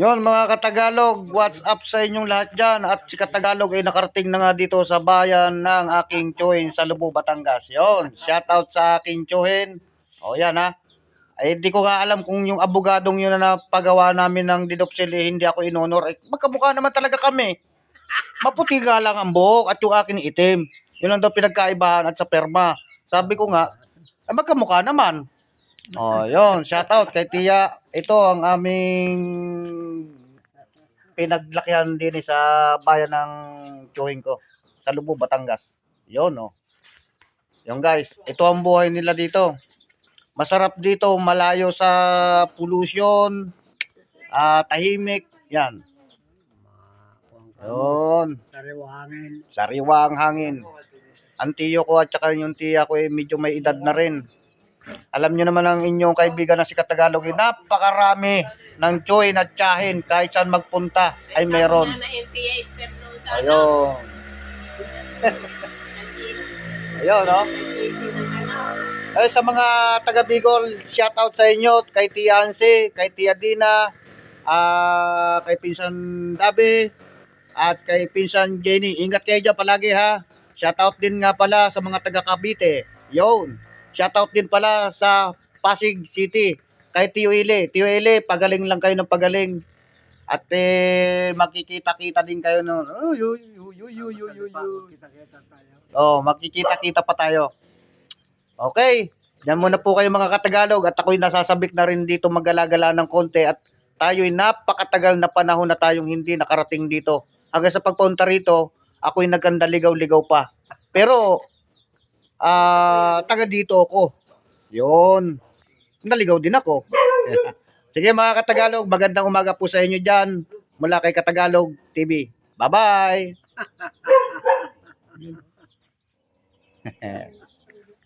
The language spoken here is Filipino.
Yon mga Katagalog, what's up sa inyong lahat dyan? At si Katagalog ay nakarating na nga dito sa bayan ng aking tiyuhin sa Lubo, Batangas. Yon, shout out sa aking tiyuhin. O yan ha. Ay di ko nga alam kung yung abogadong yun na napagawa namin ng didopsil eh, hindi ako inonor. Eh, magkamukha naman talaga kami. Maputi nga lang ang buhok at yung akin itim. Yun lang daw pinagkaibahan at sa perma. Sabi ko nga, eh, magkamukha naman. Oh, yon, shout out kay Tia. Ito ang aming pinaglakihan din eh sa bayan ng tiyuhin ko. Sa Lubo, Batangas. Yon, oh. Yung guys, ito ang buhay nila dito. Masarap dito, malayo sa pollution, ah tahimik, yan. Yun, Sariwangin. sariwang hangin. Ang tiyo ko at saka yung tiya ko eh, medyo may edad na rin. Alam nyo naman ang inyong kaibigan na si Katagalog, eh, napakarami ng tsuhin at tsahin kahit saan magpunta ay meron. Na ano. Ayun. Ayun, no? Ay, sa mga taga Bicol, shout out sa inyo, kay Tia Anse, kay Tia Dina, ah kay Pinsan Dabe, at kay Pinsan Jenny. Ingat kayo dyan palagi ha. Shout out din nga pala sa mga taga Cavite. Yun. Shout out din pala sa Pasig City. Kay Tio Ile. Tio Ile, pagaling lang kayo ng pagaling. At eh, makikita-kita din kayo no. Oh, yu. Oh, makikita-kita pa tayo. Okay. Yan muna po kayo mga Katagalog at ako'y nasasabik na rin dito magalagala ng konti at tayo'y napakatagal na panahon na tayong hindi nakarating dito. Hanggang sa pagpunta rito, ako'y nagkandaligaw-ligaw pa. Pero, ah, taga dito ako. Yun. Naligaw din ako. Sige mga Katagalog, magandang umaga po sa inyo dyan. Mula kay Katagalog TV. Bye-bye!